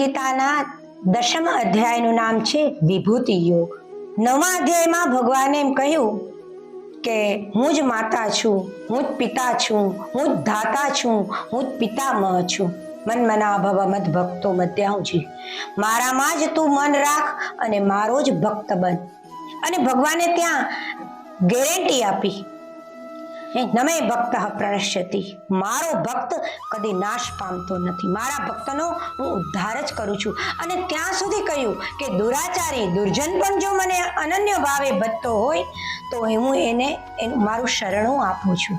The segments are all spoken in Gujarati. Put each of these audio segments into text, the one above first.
ગીતાના દશમ અધ્યાયનું નામ છે વિભૂતિ યોગ. નવમા અધ્યાયમાં ભગવાને એમ કહ્યું કે, હું જ માતા છું, હું જ પિતા છું, હું જ ધાતા છું, હું જ પિતામહ છું. મન મના ભવ મત ભક્તો મધ્યાહુજી મારામાં જ તું મન રાખ અને મારો જ ભક્ત બન. અને ભગવાને ત્યાં ગેરંટી આપી. નમે ભક્ત પ્રણશ્યતિ. મારો ભક્ત કદી નાશ પામતો નથી. મારા ભક્તનો હું ઉદ્ધાર જ કરું છું. અને ત્યાં સુધી કહ્યું કે દુરાચારી, દુર્જન પણ જો મને અનન્ય ભાવે ભજતો હોય, તો હું એને એનું, મારું શરણું આપું છું.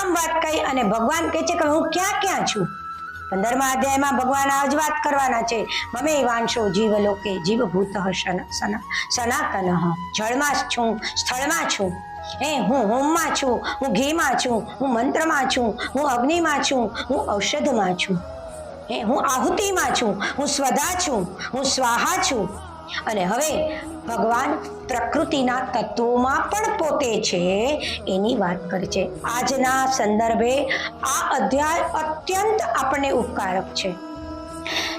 આમ વાત કહી અને ભગવાન કહે છે કે હું ક્યાં ક્યાં છું? પંદરમા અધ્યાયમાં ભગવાન આ જ વાત કરવાના છે. મમે વાંશો જીવ લોકે જીવભૂત સનાતન. જળમાં છું, સ્થળમાં છું. હે, હું હોમમાં છું, હું ઘીમાં છું, હું મંત્રમાં છું, હું અગ્નિમાં છું, હું ઔષધમાં છું. હે, હું આહુતિમાં છું, હું સ્વધા છું, હું સ્વાહા છું. અને હવે ભગવાન પ્રકૃતિના તત્વોમાં પણ પોતે છે, એની વાત કરે છે આજના સંદર્ભે આ અધ્યાય અત્યંત આપણને ઉપકારક છે.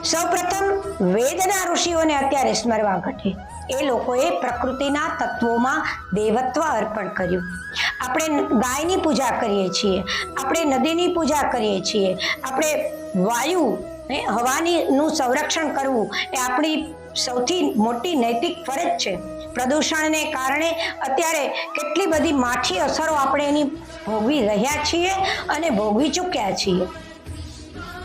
સૌપ્રથમ વેદના ઋષિઓને અત્યારે સ્મરવા ઘટે. એ લોકોએ પ્રકૃતિના તત્વોમાં દેવત્વ અર્પણ કર્યું. આપણે ગાયની પૂજા કરીએ છીએ, આપણે નદીની પૂજા કરીએ છીએ, આપણે વાયુ હવાની સંરક્ષણ કરવું એ આપણી સૌથી મોટી નૈતિક ફરજ છે. પ્રદૂષણને કારણે અત્યારે કેટલી બધી માઠી અસરો આપણે એની ભોગવી રહ્યા છીએ અને ભોગવી ચૂક્યા છીએ.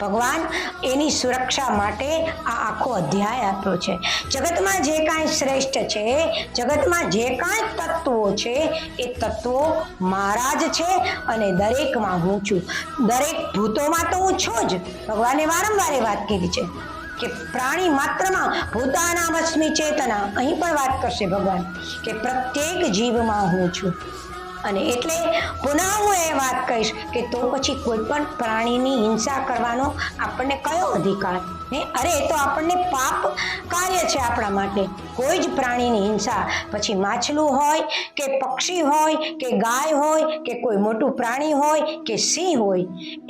ભગવાન એની સુરક્ષા માટે આ આખો અધ્યાય આપ્યો છે. જગતમાં જે કાંઈ શ્રેષ્ઠ છે, જગતમાં જે કાંઈ તત્વો છે, એ તત્વો મારા જ છે અને દરેકમાં હું છું. દરેક ભૂતોમાં તો હું છું જ. ભગવાને વારંવાર વાત કરી છે કે પ્રાણી માત્રમાં ભૂતાનામસ્મી ચેતના. અહીં પણ વાત કરશે ભગવાન કે પ્રત્યેક જીવમાં હું છું. અને એટલે પુનઃ હું એ વાત કહીશ કે તો પછી કોઈ પણ પ્રાણીની હિંસા કરવાનો આપણને કયો અધિકાર? હે? અરે, એ તો આપણને પાપ કાર્ય છે આપણા માટે. કોઈ જ પ્રાણીની હિંસા. પછી માછલું હોય કે પક્ષી હોય કે ગાય હોય કે કોઈ મોટું પ્રાણી હોય કે સિંહ હોય,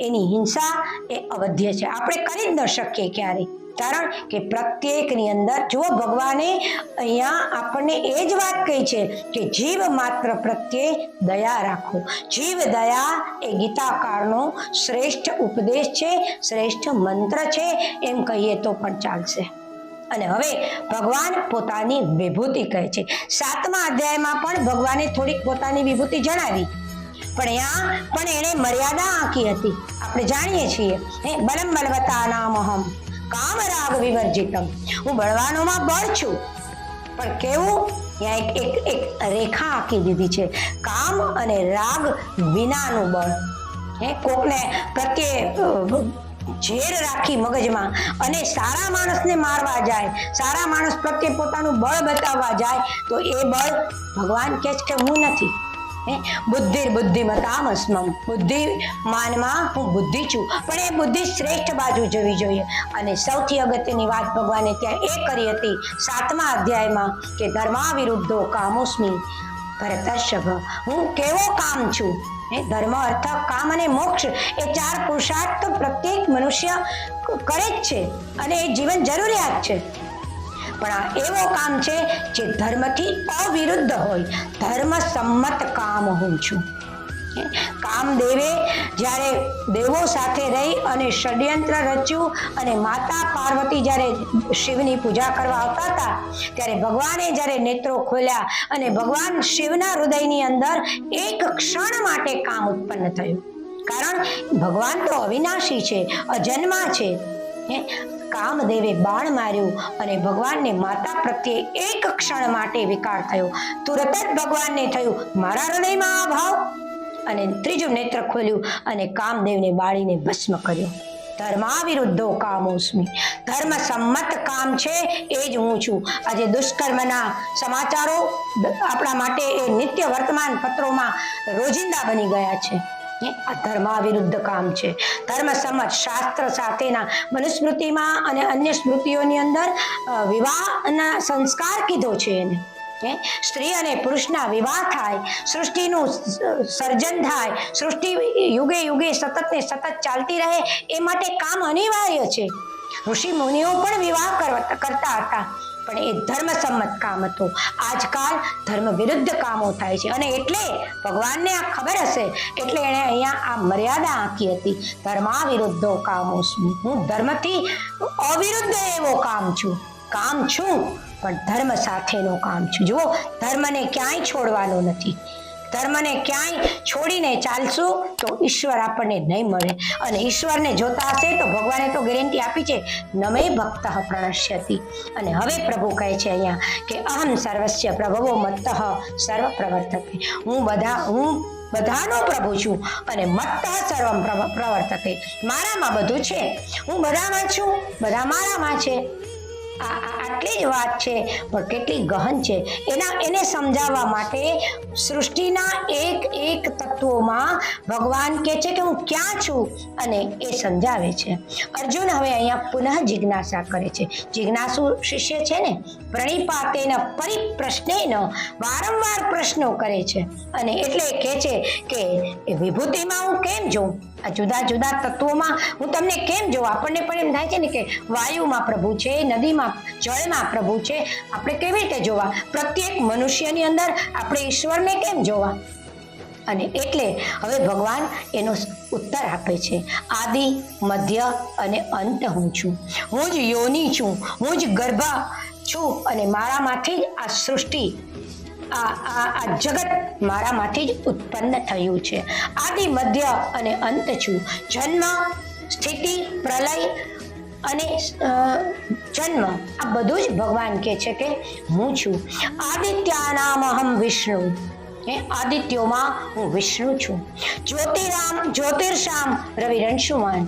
એની હિંસા એ અવધ્ય છે. આપણે કરી જ ન શકીએ ક્યારેય. કારણ કે પ્રત્યેકની અંદર જો ભગવાને અહીંયા આપણને એ જ વાત કહી છે કે જીવ માત્ર પ્રત્યે દયા રાખો. જીવ દયા એ ગીતાકારનો શ્રેષ્ઠ ઉપદેશ છે, શ્રેષ્ઠ મંત્ર છે, એમ કહીએ તો પણ ચાલશે. અને હવે ભગવાન પોતાની વિભૂતિ કહે છે. સાતમા અધ્યાયમાં પણ ભગવાને થોડીક પોતાની વિભૂતિ જણાવી. પણ અહીંયા પણ એણે મર્યાદા આંકી હતી. આપણે જાણીએ છીએ. હે, બલમ બલવતા નામહમ કામ રાગ વિવર્જિતમ. હું બળવાનોમાં બળ છું. પણ કેવું? ત્યાં એક એક એક રેખા આંકી દીધી છે. કામ અને રાગ વિનાનું બળ. હે, કોકને પ્રત્યે ઝેર રાખી મગજમાં અને સારા માણસને મારવા જાય, સારા માણસ પ્રત્યે પોતાનું બળ બતાવવા જાય, તો એ બળ ભગવાન કહે છે કે હું નથી. બુદ્ધિ બુદ્ધિમતામ અસ્મમ બુદ્ધિ માનમાં હું બુદ્ધિ છું. પણ એ બુદ્ધિ શ્રેષ્ઠ બાજુ જવી જોઈએ. અને સૌથી અગત્યની વાત ભગવાને ત્યાં એ કરી હતી, સાતમા અધ્યાયમાં, કે ધર્મા વિરુદ્ધો કામોસ્મી ભરતર્ષભ હું કેવો કામ છું? હે? ધર્મ અર્થ કામ અને મોક્ષ એ ચાર પુરુષાર્થ પ્રત્યેક મનુષ્ય કરે જ છે. અને એ જીવન જરૂરિયાત છે. પણ આ એવો કામ છે જે ધર્મથી અવિરુદ્ધ હોય. ધર્મ સંમત કામ હું છું. કામ કામદેવે જ્યારે દેવો સાથે રહી અને ષડયંત્ર રચ્યું અને માતા પાર્વતી જ્યારે શિવની પૂજા કરવા આવતા હતા, ત્યારે ભગવાને જ્યારે નેત્રો ખોલ્યા અને ભગવાન શિવના હૃદયની અંદર એક ક્ષણ માટે કામ ઉત્પન્ન થયું. કારણ ભગવાન તો અવિનાશી છે, અજન્મા છે? કામદેવે બાણ માર્યું અને ભગવાનને માતા પ્રત્યે એક ક્ષણ માટે વિકાર થયો. તુરત જ ભગવાનને થયું, મારા હૃદયમાં આ ભાવ. અને ત્રીજું નેત્ર ખોલ્યું અને કામદેવને બાળીને ભસ્મ કર્યો. ધર્મા વિરુદ્ધો કામોસ્મી. ધર્મ સંમત કામ છે, એ જ હું છું. આજે દુષ્કર્મના સમાચારો આપણા માટે એ નિત્ય વર્તમાન પત્રોમાં રોજિંદા બની ગયા છે. હે? આ ધર્મા વિરુદ્ધ કામ છે. ધર્મ સમજ, શાસ્ત્ર સાથેના મનુસ્મૃતિમાં અને અન્ય સ્મૃતિઓની અંદર વિવાહના સંસ્કાર કીધો છે એને. સ્ત્રી અને પુરુષના વિવાહ થાય, સૃષ્ટિનું સર્જન થાય, સૃષ્ટિ યુગે યુગે સતત ને સતત ચાલતી રહે, એ માટે કામ અનિવાર્ય છે. ઋષિ મુનિઓ પણ વિવાહ કરતા હતા. પણ એ ધર્મસંમત કામ હતું. આજકાલ ધર્મ વિરુદ્ધ કામો થાય છે અને એટલે ભગવાનને આ ખબર હશે એટલે એણે અહીંયા આ મર્યાદા આંકી હતી. ધર્મા વિરુદ્ધો કામો હું ધર્મથી અવિરુદ્ધ એવો કામ છું. કામ છું, પણ ધર્મ સાથેનો કામ છું. જુઓ, ધર્મને ક્યાંય છોડવાનો નથી. ધર્મને ક્યાંય છોડીને ચાલશું તો ઈશ્વર આપણને નહીં મળે. અને ઈશ્વરને જોતા હશે તો ભગવાને તો ગેરંટી આપી છે, નમે ભક્ત પ્રણશ્યતી. અને હવે પ્રભુ કહે છે અહીંયા કે અહમ સર્વસ્ય પ્રભવો મત્ત સર્વ પ્રવર્તકે હું બધા, હું બધાનો પ્રભુ છું અને મત્ત પ્રવ- પ્રવર્તકે મારામાં બધું છે. હું બધામાં છું, બધા મારામાં છે. આટલી જ વાત છે, પણ કેટલી ગહન છે. એના, એને સમજાવવા માટે સૃષ્ટિના એક એક તત્વોમાં ભગવાન કહે છે કે હું ક્યાં છું અને એ સમજાવે છે. અર્જુન હવે અહીંયા પુનઃ જિજ્ઞાસા કરે છે. જિજ્ઞાસુ શિષ્ય છે ને, પ્રણિપાતેન પરિપ્રશ્નેન વારંવાર પ્રશ્નો કરે છે. અને એટલે કહે છે કે વિભૂતિમાં હું કેમ જોઉં? આ જુદા જુદા તત્વોમાં હું તમને કેમ જોઉં? આપણને પણ એમ થાય છે ને કે વાયુમાં પ્રભુ છે, નદીમાં, જળમાં પ્રભુ છે. આપણે કેવી રીતે જોવા? પ્રત્યેક મનુષ્યની અંદર આપણે ઈશ્વરને કેમ જોવા? અને એટલે હવે ભગવાન એનો ઉત્તર આપે છે. આદિ, મધ્ય અને અંત હું છું. હું જ યોની છું. હું જ ગર્ભ છું. અને મારામાંથી જ આ સૃષ્ટિ આ આ આ જગત મારામાંથી જ ઉત્પન્ન થયું છે. આદિ, મધ્ય અને અંત છું. જન્મ, સ્થિતિ, પ્રલય અને જન્મ આ બધું જ ભગવાન કહે છે કે હું છું. આદિત્યાનામ અહમ વિષ્ણુ. એ આદિત્યોમાં હું વિષ્ણુ છું. જ્યોતિરામ જ્યોતિર્શામ રવિ રંશુમાન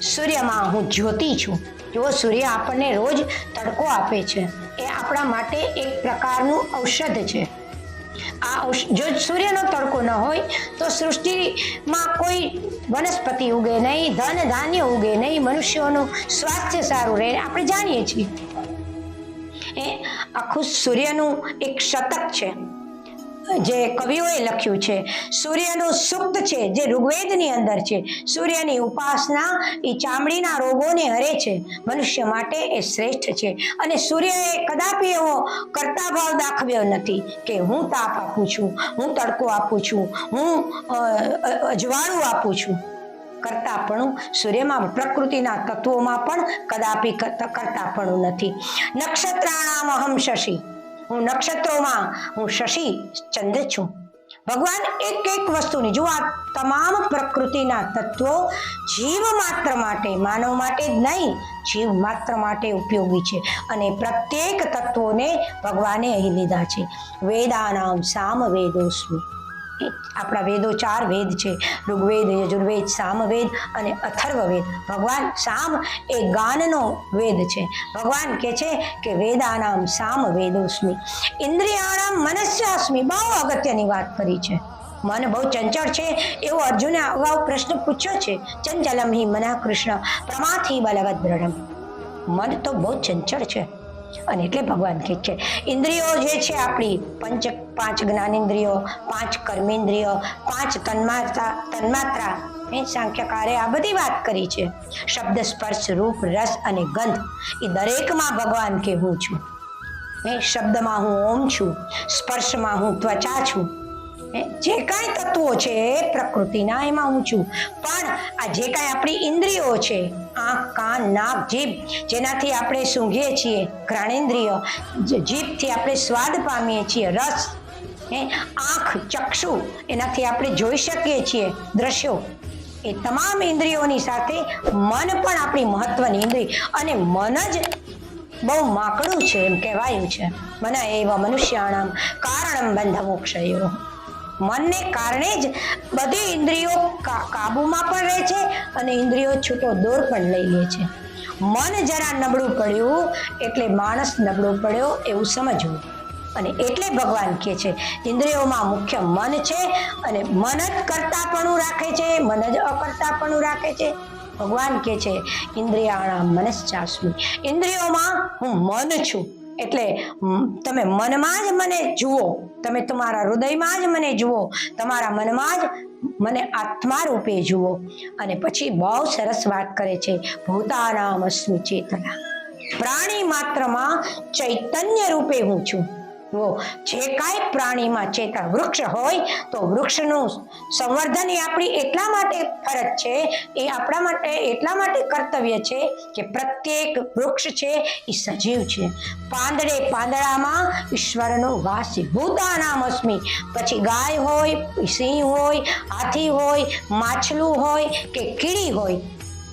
સૂર્યમાં હું જ્યોતિ છું. જો સૂર્ય આપણને રોજ તડકો આપે છે. એ આપણા માટે એક પ્રકારનું ઔષધ છે. આ જો સૂર્યનો તડકો ન હોય, તો સૃષ્ટિમાં કોઈ વનસ્પતિ ઉગે નહીં, ધન ધાન્ય ઉગે નહીં, મનુષ્યોનું સ્વાસ્થ્ય સારું રહે આપણે જાણીએ છીએ. એ આખું સૂર્યનું એક શતક છે. જે કવિઓએ લખ્યું છે, સૂર્યનું સુક્ત છે, જે ઋગ્વેદની અંદર છે. સૂર્યની ઉપાસના એ ચામડીના રોગોને હરે છે. મનુષ્ય માટે એ શ્રેષ્ઠ છે. અને સૂર્યએ કદાપી એવો કરતા ભાવ દાખવ્યો નથી કે હું તાપ આપું છું, હું તડકો આપું છું, હું અજવાળું આપું છું. કરતાપણું સૂર્યમાં પ્રકૃતિના તત્વોમાં પણ કદાપી કરતા- કરતાપણું નથી. નક્ષત્રાણામ અહમ શશી. હું નક્ષત્રોમાં હું શશી ચંદ્ર છું. ભગવાન એક એક વસ્તુની જો આ તમામ પ્રકૃતિના તત્વો જીવ માત્ર માટે, માનવ માટે જ નહીં, જીવ માત્ર માટે ઉપયોગી છે અને પ્રત્યેક તત્વોને ભગવાને અહીં લીધા છે. વેદાનામ સામ વેદોસ્મી. આપણા વેદો ચાર વેદ છે. ઋગ્વેદ, યજુર્વેદ, સામવેદ અને અથર્વવેદ. ભગવાન સામ એ ગાનનો વેદ છે. ભગવાન કહે છે કે વેદાનામ સામ વેદોસ્મી ઇન્દ્રિયાણામ મનસ્યાસ્મી. બહુ અગત્યની વાત કરી છે. મન બહુ ચંચળ છે. એવો અર્જુને અગાઉ પ્રશ્ન પૂછ્યો છે. ચંચલમ હિ મના કૃષ્ણ. પ્રમાથી બલવદ દ્રઢમ મન તો બહુ ચંચળ છે. અને એટલે ભગવાન કે છે. ઇન્દ્રિયો જે છે આપણી, પંચ, પાંચ જ્ઞાનેન્દ્રિયો, પાંચ કર્મેન્દ્રિયો, પાંચ તન્માત્રા તન્માત્રા, એ સાંખ્યકારે આ બધી વાત કરી છે. શબ્દ, સ્પર્શ, રૂપ, રસ અને ગંધ, એ દરેકમાં ભગવાન કે હું છું. એ શબ્દમાં હું ઓમ છું, સ્પર્શમાં હું ત્વચા છું જે કાંઈ તત્વો છે પ્રકૃતિના એમાં હું છું. પણ આ જે કાંઈ આપણી ઇન્દ્રિયો છે, આંખ, કાન, નાક, જીભ, જેનાથી આપણે સૂંઘીએ છીએ, ઘ્રાણેન્દ્રિય જીભથી આપણે સ્વાદ પામીએ છીએ, રસ એ આંખ, ચક્ષુ, એનાથી આપણે જોઈ શકીએ છીએ, દ્રશ્યો. એ તમામ ઇન્દ્રિયોની સાથે મન પણ આપણી મહત્વની ઇન્દ્રિય. અને મન જ બહુ માકડું છે એમ કહેવાયું છે. મના એવા મનુષ્યાણામ કારણમ બંધ મોક્ષયો મનને કારણે જ બધી ઇન્દ્રિયો કાબુમાં પણ રહે છે અને ઇન્દ્રિયો છૂટો દોર પણ લઈ લે છે. મન જરા નબળું પડ્યું એટલે માણસ નબળો પડ્યો એવું સમજવું. અને એટલે ભગવાન કહે છે, ઇન્દ્રિયોમાં મુખ્ય મન છે અને મન જ કરતાપણું રાખે છે, મન જ અકર્તાપણું રાખે છે. ભગવાન કહે છે, ઇન્દ્રિયાણા મનસ્ચાસ્મી. ઇન્દ્રિયોમાં હું મન છું. એટલે તમે મનમાં જ મને જુઓ. તમે તમારા હૃદયમાં જ મને જુઓ. તમારા મનમાં જ મને આત્મા રૂપે જુઓ. અને પછી બહુ સરસ વાત કરે છે. ભૂતાનામ અસ્મિ ચેતના. પ્રાણી માત્રમાં ચૈતન્ય રૂપે હું છું. જુઓ જે કાંઈ પ્રાણીમાં ચેતા વૃક્ષ હોય, તો વૃક્ષનું સંવર્ધન એ આપણી એટલા માટે ફરજ છે, એ આપણા માટે એટલા માટે કર્તવ્ય છે કે પ્રત્યેક વૃક્ષ છે એ સજીવ છે. પાંદડે પાંદડામાં ઈશ્વરનો વાસ છે. ભૂતાનામ અસ્મિ. પછી ગાય હોય, સિંહ હોય, હાથી હોય, માછલું હોય કે કીડી હોય.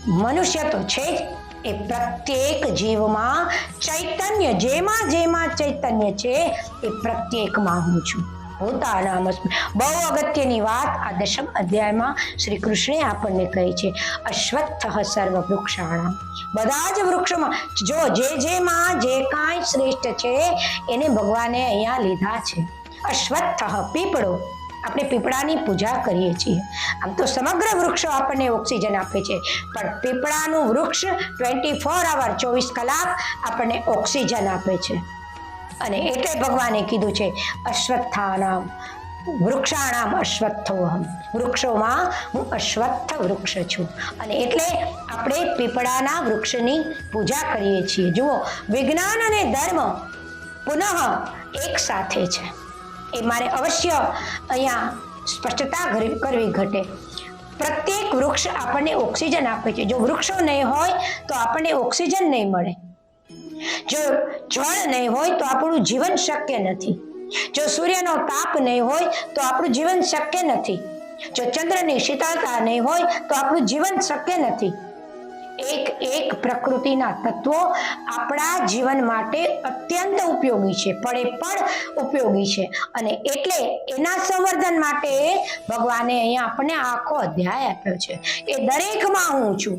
મનુષ્ય તો છે જ. એ પ્રત્યેક જીવમાં ચૈતન્ય, જેમાં જેમાં ચૈતન્ય છે, એ પ્રત્યેકમાં હું છું. અસ્મિ બહુ અગત્યની વાત આ દશમ અધ્યાયમાં શ્રી કૃષ્ણે આપણને કહી છે, અશ્વત્થ સર્વ વૃક્ષાણા બધા જ વૃક્ષોમાં, જો જે જેમાં જે કાંઈ શ્રેષ્ઠ છે, એને ભગવાને અહીંયા લીધા છે. અશ્વત્થ, પીપળો. આપણે પીપળાની પૂજા કરીએ છીએ. આમ તો સમગ્ર વૃક્ષો આપણને ઓક્સિજન આપે છે. પણ પીપળાનું વૃક્ષ ટ્વેન્ટી ફોર આવર ચોવીસ કલાક આપણને ઓક્સિજન આપે છે. અને એટલે ભગવાને કીધું છે, અશ્વત્થાનામ, વૃક્ષાણામ અશ્વત્થોહમ. વૃક્ષોમાં હું અશ્વત્થ વૃક્ષ છું. અને એટલે આપણે પીપળાના વૃક્ષની પૂજા કરીએ છીએ. જુઓ, વિજ્ઞાન અને ધર્મ પુનઃ એક સાથે છે. એ મારે અવશ્ય અહીંયા સ્પષ્ટતા કરવી ઘટે. પ્રત્યેક વૃક્ષ આપણને ઓક્સિજન આપે છે. જો વૃક્ષો નહીં હોય તો આપણને ઓક્સિજન નહીં મળે. જો જળ નહીં હોય તો આપણું જીવન શક્ય નથી. જો સૂર્યનો તાપ નહીં હોય તો આપણું જીવન શક્ય નથી. જો ચંદ્રની શીતળતા નહીં હોય તો આપણું જીવન શક્ય નથી. એક એક પ્રકૃતિના તત્વો આપણા જીવન માટે અત્યંત ઉપયોગી છે પડે પણ ઉપયોગી છે. અને એટલે એના સંવર્ધન માટે ભગવાને અહીંયા આપણને આખો અધ્યાય આપ્યો છે. એ દરેકમાં હું છું,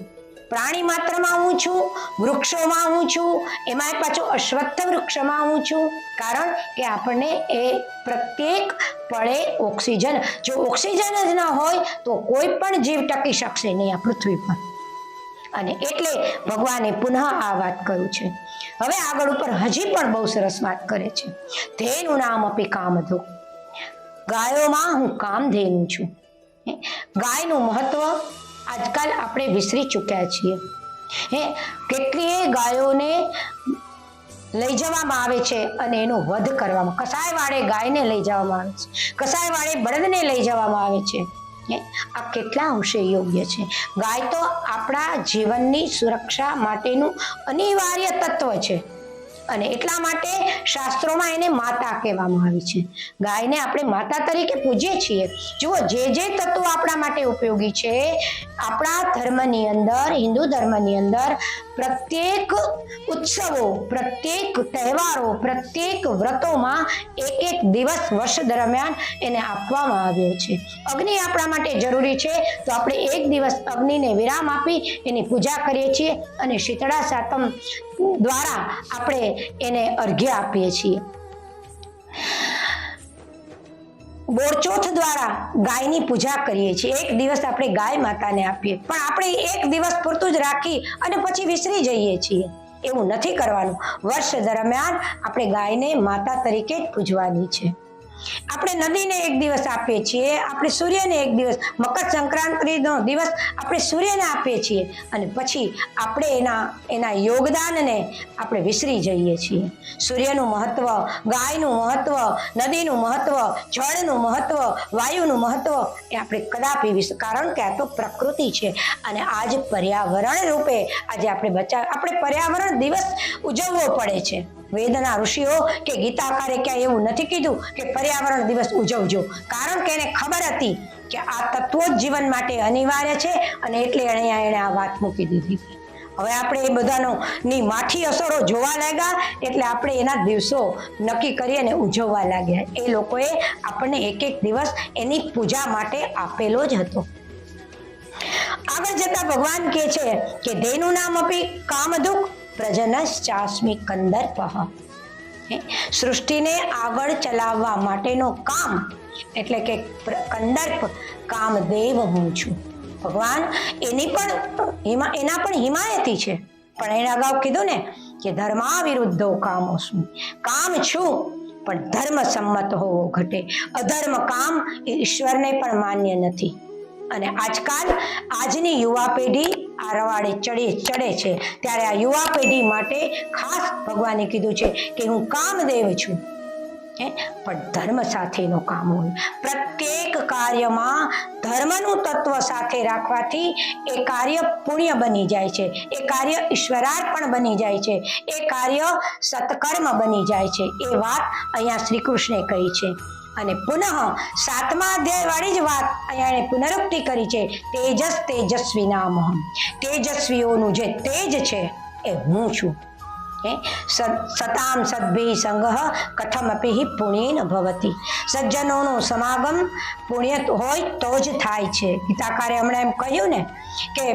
પ્રાણી માત્રમાં હું છું, વૃક્ષોમાં હું છું એમાં પાછું અશ્વત્થ વૃક્ષમાં હું છું. કારણ કે આપણને એ પ્રત્યેક પળે ઓક્સિજન, જો ઓક્સિજન જ ન હોય તો કોઈ પણ જીવ ટકી શકશે નહીં આ પૃથ્વી પર. અને એટલે ભગવાને પુનઃ આ વાત કર્યું છે. હવે આગળ ઉપર હજી પણ બહુ સરસ વાત કરે છે. ધેનું નામ અપી કામધો. ગાયોમાં હું કામધેનુ છું. ગાયનું મહત્વ આજકાલ આપણે વિસરી ચૂક્યા છીએ. હે? કેટલીય ગાયોને લઈ જવામાં આવે છે અને એનો વધ કરવામાં. કસાય વાળે ગાયને લઈ જવામાં આવે છે. કસાય વાળે બળદને લઈ જવામાં આવે છે. આ કેટલા અંશે યોગ્ય છે? ગાય તો આપણા જીવનની સુરક્ષા માટેનું અનિવાર્ય તત્વ છે. અને એટલા માટે શાસ્ત્રોમાં એને માતા કહેવામાં આવી છે. ગાયને આપણે માતા તરીકે પૂજીએ છીએ. જુઓ, જે જે તત્વો આપણા માટે ઉપયોગી છે, આપણા ધર્મની અંદર, હિન્દુ ધર્મની અંદર પ્રત્યેક ઉત્સવો, પ્રત્યેક તહેવારો, પ્રત્યેક વ્રતોમાં એક એક દિવસ વર્ષ દરમિયાન એને આપવામાં આવ્યો છે. અગ્નિ આપણા માટે જરૂરી છે, તો આપણે એક દિવસ અગ્નિને વિરામ આપી એની પૂજા કરીએ છીએ અને શીતળા સાતમ દ્વારા આપણે એને અર્ઘ્ય આપીએ છીએ. બોરચોથ દ્વારા ગાયની પૂજા કરીએ છીએ. એક દિવસ આપણે ગાય માતાને આપીએ. પણ આપણે એક દિવસ પૂરતું જ રાખી અને પછી વિસરી જઈએ છીએ. એવું નથી કરવાનું. વર્ષ દરમિયાન આપણે ગાયને માતા તરીકે જ પૂજવાની છે. આપણે નદીને એક દિવસ આપીએ છીએ, આપણે સૂર્યને એક દિવસ, મકર સંક્રાંતિનો દિવસ આપણે સૂર્યને આપીએ છીએ અને પછી આપણે એના એના યોગદાનને આપણે વિસરી જઈએ છીએ. સૂર્યનું મહત્વ, ગાયનું મહત્વ, નદીનું મહત્વ, જળનું મહત્વ, વાયુનું મહત્વ એ આપણે કદાપી વિસ, કારણ કે આ તો પ્રકૃતિ છે અને આજ પર્યાવરણ રૂપે આજે આપણે બચાવ આપણે પર્યાવરણ દિવસ ઉજવવો પડે છે. વેદના ઋષિઓ કે ગીતાકારે ક્યાંય એવું નથી કીધું કે પર્યાવરણ દિવસ ઉજવજો. કારણ કે એને ખબર હતી કે આ તત્વો જ જીવન માટે અનિવાર્ય છે અને એટલે એણે એણે આ વાત મૂકી દીધી. હવે આપણે એ બધાનો ની માઠી અસરો જોવા લાગ્યા એટલે આપણે એના દિવસો નક્કી કરી અને ઉજવવા લાગ્યા. એ લોકોએ આપણને એક એક દિવસ એની પૂજા માટે આપેલો જ હતો. આગળ જતા ભગવાન કહે છે કે ધેનું નામ અપી કામદુક પ્રજનશ્ચાસ્મી કંદર્પઃ હે, સૃષ્ટિને આગળ ચલાવવા માટેનો કામ એટલે કે કંદર્પ કામદેવ હું છું. ભગવાન એની પણ એના પણ હિમાયતી છે. પણ એને અગાઉ કીધું ને કે ધર્મા વિરુદ્ધો કામો શું? કામ છું પણ ધર્મ સંમત હોવો ઘટે. અધર્મ કામ એ ઈશ્વરને પણ માન્ય નથી. અને આજકાલ આજની યુવા પેઢી આ રવાડે ચડે ચડે છે. ત્યારે આ યુવા પેઢી માટે ખાસ ભગવાને કીધું છે કે હું કામદેવ છું. હે? પણ ધર્મ સાથેનું કામ હોય. પ્રત્યેક કાર્યમાં ધર્મનું તત્વ સાથે રાખવાથી એ કાર્ય પુણ્ય બની જાય છે. એ કાર્ય ઈશ્વરાર્પણ બની જાય છે. એ કાર્ય સત્કર્મ બની જાય છે. એ વાત અહીંયા શ્રી કૃષ્ણે કહી છે. અને પુનઃ સાતમા અધ્યાય વાળી જ વાત અહીંયા એને પુનરુક્તિ કરી છે, તેજસ તેજસ્વી નામ. તેજસ્વીઓનું જે તેજ છે, એ હું છું. સતામ સદ્ભિ સંગહ કથમપી હિ પુણ્યેન ભવતી સજ્જનોનો સમાગમ પુણ્ય હોય તો જ થાય છે ગીતાકારે હમણાં એમ કહ્યું ને કે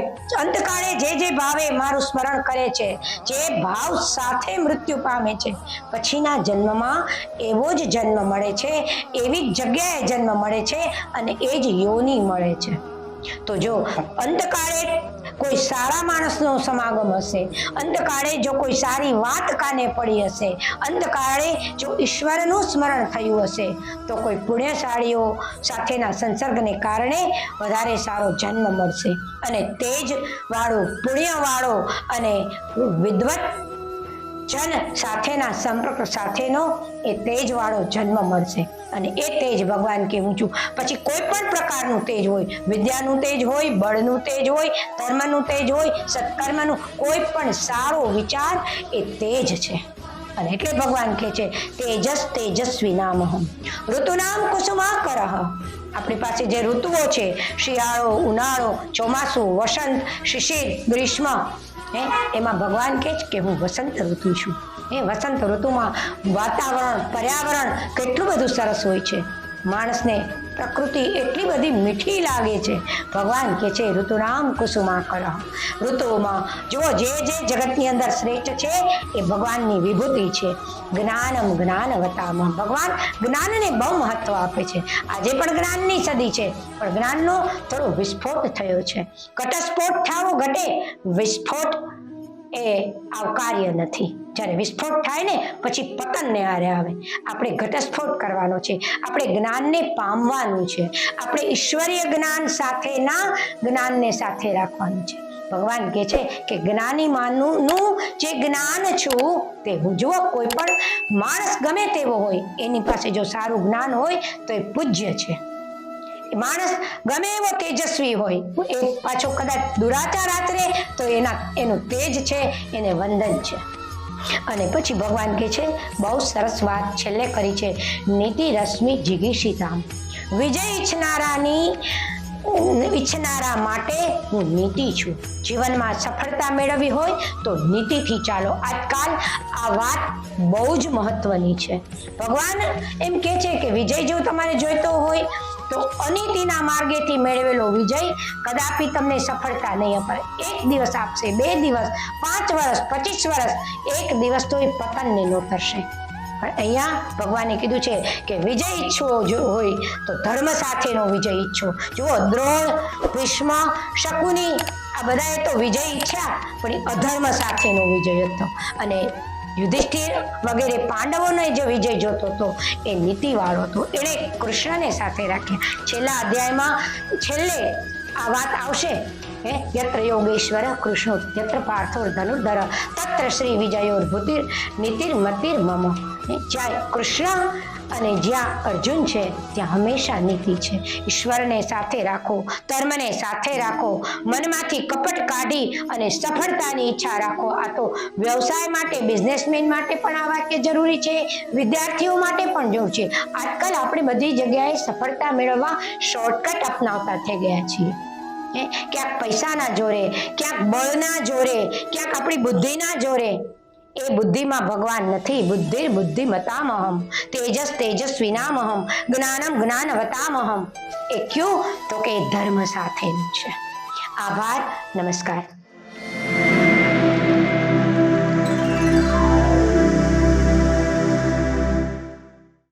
અંતકાળે જે જે ભાવે મારું સ્મરણ કરે છે, જે ભાવ સાથે મૃત્યુ પામે છે, પછીના જન્મમાં એવો જ જન્મ મળે છે, એવી જ જગ્યાએ જન્મ મળે છે અને એ જ યોની મળે છે. તો જો અંતકાળે કોઈ સારા માણસનો સમાગમ હશે. અંતકાળે જો કોઈ સારી વાત કાને પડી હશે અંતકાળે જો ઈશ્વરનું સ્મરણ થયું હશે, તો કોઈ પુણ્યશાળીઓ સાથેના સંસર્ગને કારણે વધારે સારો જન્મ મળશે. અને તેજ વાળો પુણ્યવાળો અને વિદ્વત જન સાથેના સંપર્ક, સાથેનો એ તેજવાળો જન્મ મળશે. અને એ તેજ ભગવાન કે છું. પછી કોઈ પણ પ્રકારનું તેજ હોય, વિદ્યાનું તેજ હોય, બળનું તેજ હોય ધર્મનું તેજ હોય, સત્કર્મનું, કોઈ પણ સારો વિચાર એ તેજ છે. અને એટલે ભગવાન કહે છે, તેજસ તેજસ્વી નામ. ઋતુનામ કુસુમાકરહ આપણી પાસે જે ઋતુઓ છે, શિયાળો, ઉનાળો, ચોમાસું, વસંત, શિશિર, ગ્રીષ્મ હે? એમાં ભગવાન કહે છે કે હું વસંત ઋતુ છું. એ વસંત ઋતુમાં વાતાવરણ, પર્યાવરણ કેટલું બધું સરસ હોય છે. માણસને પ્રકૃતિ એટલી બધી મીઠી લાગે છે. ભગવાન કે છે ઋતુનામ કુસુમા કર ઋતુઓમાં જુઓ જે જે જગતની અંદર શ્રેષ્ઠ છે, એ ભગવાનની વિભૂતિ છે. જ્ઞાનમ જ્ઞાનવતામ ભગવાન જ્ઞાનને બહુ મહત્વ આપે છે. આજે પણ જ્ઞાનની સદી છે, પણ જ્ઞાનનો થોડો વિસ્ફોટ થયો છે. ઘટસ્ફોટ થવો ઘટે, વિસ્ફોટ એ આવકાર્ય નથી. જ્યારે વિસ્ફોટ થાય ને, પછી પતનને હારે આવે. આપણે ઘટસ્ફોટ કરવાનો છે. આપણે જ્ઞાનને પામવાનું છે. આપણે ઈશ્વરીય જ્ઞાન સાથેના જ્ઞાનને સાથે રાખવાનું છે. ભગવાન કહે છે કે જ્ઞાની માનું જે જ્ઞાન છું, તે હું જુઓ, કોઈ પણ માણસ ગમે તેવો હોય, એની પાસે જો સારું જ્ઞાન હોય, તો એ પૂજ્ય છે. માણસ ગમે એવો તેજસ્વી હોય, એ પાછો કદાચ દુરાચાર આચરે તો એના, એનું તેજ છે, એને વંદન છે. અને પછી ભગવાન કહે છે, બહુ સરસ વાત છેલ્લે કરી છે, નીતિ રશ્મિ જિગીષિતા વિજય ઈચ્છનારાની, ઈચ્છનારા માટે હું નીતિ છું. જીવનમાં સફળતા મેળવવી હોય, તો નીતિથી ચાલો. આજકાલ આ વાત બહુ જ મહત્વની છે. ભગવાન એમ કહે છે કે વિજય જો તમારે જોઈતો હોય તો અનીતિના માર્ગેથી મેળવેલો વિજય કદાપી તમને સફળતા નહીં અપાય એક દિવસ આપશે, બે દિવસ, પાંચ વર્ષ, પચીસ વર્ષ, એક દિવસ તો એ પતનને નોતરશે પણ અહીંયા ભગવાને કીધું છે કે વિજય ઈચ્છવો જો હોય તો ધર્મ સાથેનો વિજય ઈચ્છો. જુઓ, દ્રોણ, ભીષ્મ, શકુની આ બધાએ તો વિજય ઈચ્છ્યા, પણ અધર્મ સાથેનો વિજય હતો. અને યુધિષ્ઠિર વગેરે પાંડવોનો જે વિજય જોતો હતો, એ નીતિવાળો હતો. એણે કૃષ્ણને સાથે રાખ્યા. છેલ્લા અધ્યાયમાં છેલ્લે આ વાત આવશે. હે, યત્ર યોગેશ્વર કૃષ્ણો યત્ર પાર્થોર ધનુર્ધર, તત્ર શ્રી વિજયોર ભૂતિર નીતિર મતિર મમ જ્યાં કૃષ્ણ અને જ્યાં અર્જુન છે, ત્યાં હંમેશા નીતિ છે. ઈશ્વરને સાથે રાખો, ધર્મને સાથે રાખો, મનમાંથી કપટ કાઢી અને સફળતાની ઈચ્છા રાખો. આ તો વ્યવસાય માટે બિઝનેસમેન માટે પણ આ વાક્ય જરૂરી છે, વિદ્યાર્થીઓ માટે પણ જરૂર છે. આજકાલ આપણે બધી જગ્યાએ સફળતા મેળવવા શોર્ટકટ અપનાવતા થઈ ગયા છીએ. ક્યાંક પૈસાના જોરે, ક્યાંક બળના જોરે, ક્યાંક આપણી બુદ્ધિના જોરે. એ બુદ્ધિમાં ભગવાન નથી. બુદ્ધિ બુદ્ધિમતામહમ. તેજસ તેજસ્વીનામહમ જ્ઞાનમ જ્ઞાનવતામહમ. એ ક્યું? તો કે ધર્મ સાથેનું છે. આભાર, નમસ્કાર.